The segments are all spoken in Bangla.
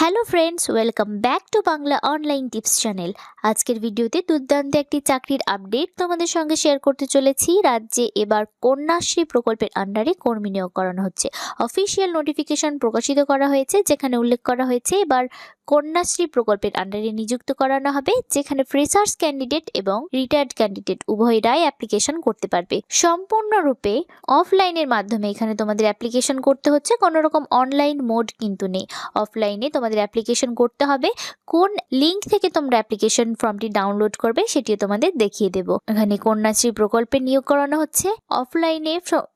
Hello friends welcome back to Bangla online tips channel আজকের ভিডিওতে দুর্দান্ত একটি চাকরির আপডেট তোমাদের সঙ্গে শেয়ার করতে চলেছি। রাজ্যে এবার কন্যাশ্রী প্রকল্পের আন্ডারে কর্মী নিয়োগ করানো হচ্ছে। অফিসিয়াল নোটিফিকেশন প্রকাশিত করা হয়েছে, যেখানে উল্লেখ করা হয়েছে, এবার কন্যাশ্রী প্রকল্পের আন্ডারে নিযুক্ত করানো হবে, যেখানে ফ্রেশার্স ক্যান্ডিডেট এবং রিটায়ার্ড ক্যান্ডিডেট উভয়রাই অ্যাপ্লিকেশন করতে পারবে। সম্পূর্ণরূপে অফলাইনের মাধ্যমে এখানে তোমাদের অ্যাপ্লিকেশন করতে হচ্ছে, কোনো রকম অনলাইন মোড কিন্তু নেই। অফলাইনে তোমাদের অ্যাপ্লিকেশন করতে হবে, কোন লিঙ্ক থেকে তোমরা অ্যাপ্লিকেশন ফর্মটি ডাউনলোড করবে সেটিও তোমাদের দেখিয়ে দেবো। এখানে কন্যাশ্রী প্রকল্পে নিয়োগ করানো হচ্ছে। অফলাইনে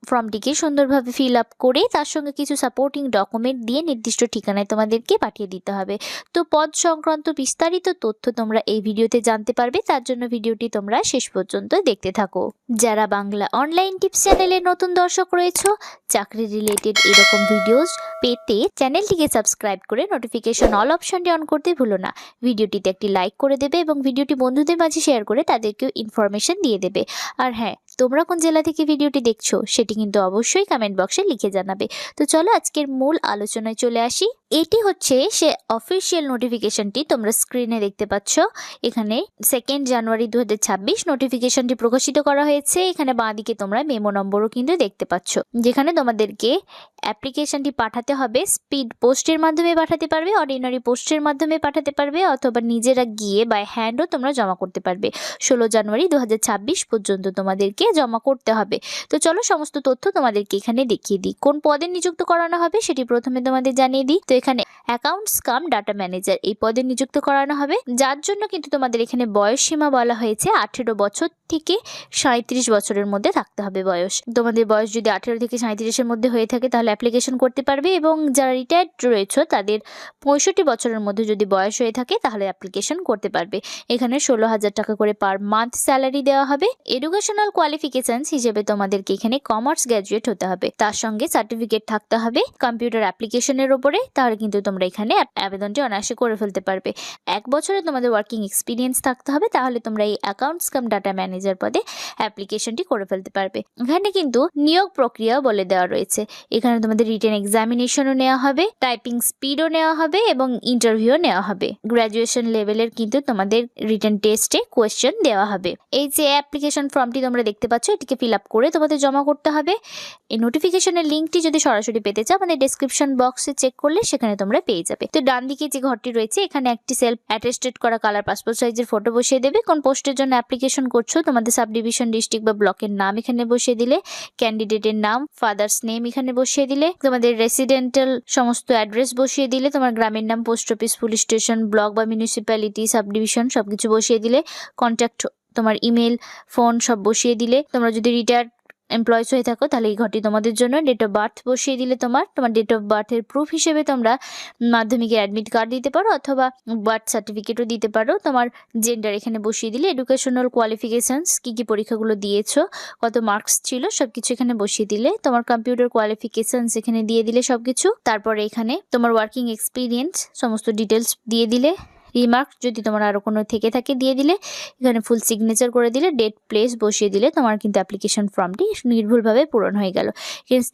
ফর্মটিকে সুন্দরভাবে ফিল আপ করে তার সঙ্গে কিছু সাপোর্টিং ডকুমেন্ট দিয়ে নির্দিষ্ট ঠিকানায় তোমাদেরকে পাঠিয়ে দিতে হবে। তো পদ সংক্রান্ত বিস্তারিত তথ্য তোমরা এই ভিডিওতে জানতে পারবে। তার জন্য ভিডিওটি তোমরা শেষ পর্যন্ত দেখতে থাকো। যারা বাংলা অনলাইন টিপস চ্যানেলে নতুন দর্শক রয়েছে, চাকরি রিলেটেড এরকম ভিডিওস পেতে চ্যানেলটিকে সাবস্ক্রাইব করে নোটিফিকেশন অল অপশনটি অন করতে ভুলো না। ভিডিওটিতে একটি লাইক করে দেবে এবং ভিডিওটি বন্ধুদের মাঝে শেয়ার করে তাদেরকেও ইনফরমেশন দিয়ে দেবে। আর হ্যাঁ তোমরা কোন জেলা থেকে ভিডিওটি দেখছ, সেটি কিন্তু অবশ্যই কমেন্ট বক্সে লিখে জানাবে। তো চলো আজকের মূল আলোচনায় চলে আসি। এটি হচ্ছে সে অফিসিয়াল নোটিফিকেশনটি তোমরা স্ক্রিনে দেখতে পাচ্ছ। এখানে সেকেন্ড জানুয়ারি দু হাজার ছাব্বিশ নোটিফিকেশনটি প্রকাশিত করা হয়েছে। এখানে বাঁদিকে তোমরা মেমো নম্বরও কিন্তু দেখতে পাচ্ছ। যেখানে তোমাদেরকে অ্যাপ্লিকেশনটি পাঠাতে হবে স্পিড পোস্টের মাধ্যমে পাঠাতে পারবে অর্ডিনারি পোস্টের মাধ্যমে পাঠাতে পারবে, অথবা নিজেরা গিয়ে বাই হ্যান্ডও তোমরা জমা করতে পারবে। ষোলো জানুয়ারি দু হাজার ছাব্বিশ পর্যন্ত তোমাদেরকে জমা করতে হবে। তো চলো সমস্ত তথ্য তোমাদেরকে এখানে দেখিয়ে দিই। কোন পদে নিযুক্ত করানো হবে সেটি প্রথমে তোমাদের জানিয়ে দিই। তো এখানে অ্যাকাউন্টস কাম ডাটা ম্যানেজার এই পদে নিযুক্ত করানো হবে। যার জন্য কিন্তু তোমাদের এখানে বয়স সীমা বলা হয়েছে আঠেরো বছর থেকে সাঁত্রিশ বছরের মধ্যে থাকতে হবে বয়স। তোমাদের বয়স যদি আঠেরো থেকে সাঁত্রিশের মধ্যে হয়ে থাকে তাহলে অ্যাপ্লিকেশন করতে পারবে এবং যারা রিটায়ার্ড রয়েছে তাদের পঁয়ষট্টি বছরের মধ্যে যদি বয়স হয়ে থাকে তাহলে অ্যাপ্লিকেশন করতে পারবে। এখানে ষোলো হাজার টাকা করে পার মান্থ স্যালারি দেওয়া হবে। এডুকেশনাল কোয়ালিফিকেশনস হিসেবে তোমাদেরকে এখানে কমার্স গ্র্যাজুয়েট হতে হবে। তার সঙ্গে সার্টিফিকেট থাকতে হবে। কম্পিউটার অ্যাপ্লিকেশনের ওপরে। তাহলে কিন্তু তোমরা এখানে আবেদনটি অনায়াসে করে ফেলতে পারবে। এক বছরে তোমাদের ওয়ার্কিং এক্সপিরিয়েন্স থাকতে হবে, তাহলে তোমরা এই অ্যাকাউন্টস কাম ডাটা ম্যানেজার পদে অ্যাপ্লিকেশনটি করে ফেলতে পারবে। এখানে কিন্তু নিয়োগ প্রক্রিয়া বলে দেওয়া রয়েছে। এখানে তোমাদের রিটেন এক্সামিনেশনও নেওয়া হবে টাইপিং স্পিডও নেওয়া হবে এবং ইন্টারভিউও নেওয়া হবে। গ্র্যাজুয়েশন লেভেলের কিন্তু তোমাদের রিটেন টেস্টে কোয়েশ্চেন দেওয়া হবে। এই যে অ্যাপ্লিকেশন ফর্মটি তোমরা দেখতে পাচ্ছ, এটিকে ফিল আপ করে তোমাদের জমা করতে হবে। এই নোটিফিকেশনের লিঙ্কটি যদি সরাসরি পেতে চাও, আমাদের ডেসক্রিপশন বক্সে চেক করলে সেখানে তোমরা পেয়ে যাবে। তো ডান দিকে যে ঘরটি রয়েছে, এখানে একটি সেলফ অ্যাটেস্টেড করা কালার পাসপোর্ট সাইজের ফটো বসিয়ে দেবে। কোন পোস্টের জন্য অ্যাপ্লিকেশন করছ, তোমাদের সাব ডিভিশন ডিস্ট্রিক্ট বা ব্লকের নাম এখানে বসিয়ে দিলে ক্যান্ডিডেটের নাম ফাদার্স নেম এখানে বসিয়ে দিলে, তোমাদের রেসিডেন্টাল সমস্ত অ্যাড্রেস বসিয়ে দিলে, তোমার গ্রামের নাম post office police station block বা মিউনিসিপ্যালিটি সাব ডিভিশন সবকিছু বসিয়ে দিলে কন্ট্যাক্ট তোমার ইমেল ফোন সব বসিয়ে দিলে, তোমরা যদি রিটায়ার্ড এমপ্লয়িজ হয়ে থাকো, তাহলে এই ঘরটি তোমাদের জন্য। ডেট অফ বার্থ বসিয়ে দিলে তোমার তোমার ডেট অফ বার্থের প্রুফ হিসেবে তোমরা মাধ্যমিকের অ্যাডমিট কার্ড দিতে পারো অথবা বার্থ সার্টিফিকেটও দিতে পারো। তোমার জেন্ডার এখানে বসিয়ে দিলে এডুকেশনাল কোয়ালিফিকেশানস কী কী পরীক্ষাগুলো দিয়েছ, কত মার্কস ছিল সব কিছু এখানে বসিয়ে দিলে। তোমার কম্পিউটার কোয়ালিফিকেশানস এখানে দিয়ে দিলে সব কিছু তারপরে এখানে তোমার ওয়ার্কিং এক্সপিরিয়েন্স সমস্ত ডিটেলস দিয়ে দিলে। রিমার্ক যদি তোমার আরও কোনো থেকে থাকে দিয়ে দিলে, এখানে ফুল সিগনেচার করে দিলে ডেট প্লেস বসিয়ে দিলে তোমার কিন্তু অ্যাপ্লিকেশন ফর্মটি নির্ভুলভাবে পূরণ হয়ে গেল।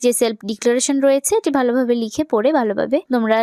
যে সেলফ ডিক্লারেশন রয়েছে, এটি ভালোভাবে লিখে পড়ে ভালোভাবে তোমরা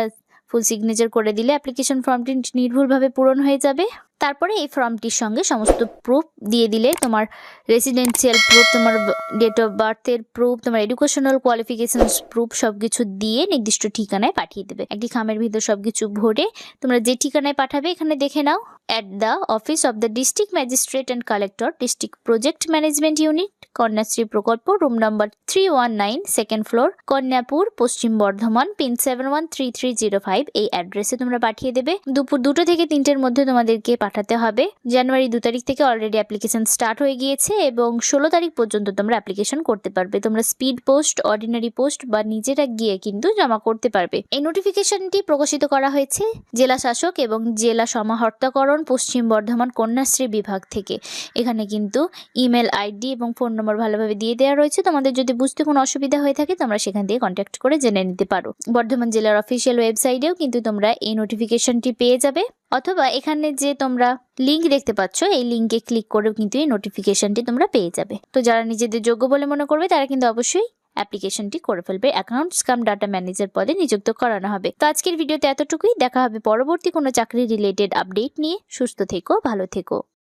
ফুল সিগনেচার করে দিলে অ্যাপ্লিকেশন ফর্মটি নির্ভুলভাবে পূরণ হয়ে যাবে। তারপরে এই ফর্মটির সঙ্গে সমস্ত প্রুফ দিয়ে দিলে তোমার রেসিডেন্সিয়াল প্রুফ তোমার ডেট অফ বার্থের প্রুফ তোমার এডুকেশনাল কোয়ালিফিকেশনস প্রুফ সব কিছু দিয়ে নির্দিষ্ট ঠিকানায় পাঠিয়ে দেবে। একটি খামের ভিতর সব কিছু ভরে তোমরা যে ঠিকানায় পাঠাবে এখানে দেখে নাও। At the office of the district magistrate and collector district project management unit Kanyashree প্রকল্প room number three one nine second floor Kanyapur, Paschim Bardhaman pin seven one three three zero five এই অ্যাড্রেসে তোমরা পাঠিয়ে দেবে। দুপুর দুটো থেকে তিনটের মধ্যে তোমাদেরকে পাঠাতে হবে। জানুয়ারি দু তারিখ থেকে অলরেডি অ্যাপ্লিকেশন স্টার্ট হয়ে গিয়েছে এবং ষোলো তারিখ পর্যন্ত তোমরা অ্যাপ্লিকেশন করতে পারবে। তোমরা স্পিড পোস্ট অর্ডিনারি পোস্ট বা নিজেরা গিয়ে কিন্তু জমা করতে পারবে। এই নোটিফিকেশনটি প্রকাশিত করা হয়েছে জেলা শাসক এবং জেলা সমাহর্তাকরণ, পশ্চিম বর্ধমান কন্যাশ্রী বিভাগ থেকে। এখানে কিন্তু ইমেল আইডি এবং ফোন নম্বর ভালোভাবে দিয়ে দেওয়া রয়েছে। তোমাদের যদি বুঝতে কোনো অসুবিধা হয়ে থাকে, তোমরা সেখান দিয়ে কন্ট্যাক্ট করে জেনে নিতে পারো। বর্ধমান জেলার অফিসিয়াল ওয়েবসাইটেও কিন্তু তোমরা এই নোটিফিকেশনটি পেয়ে যাবে। অথবা এখানে যে তোমরা লিঙ্ক দেখতে পাচ্ছ, এই লিঙ্কে ক্লিক করেও কিন্তু এই নোটিফিকেশনটি তোমরা পেয়ে যাবে। তো যারা নিজেদের যোগ্য বলে মনে করবে, তারা কিন্তু অবশ্যই অ্যাপ্লিকেশনটি করে ফেলবে। অ্যাকাউন্ট স্কাম ডাটা ম্যানেজার পদে নিযুক্ত করানো হবে। তো আজকের ভিডিওতে এতটুকুই। দেখা হবে পরবর্তী কোনো চাকরি রিলেটেড আপডেট নিয়ে। সুস্থ থেকো, ভালো থেকো।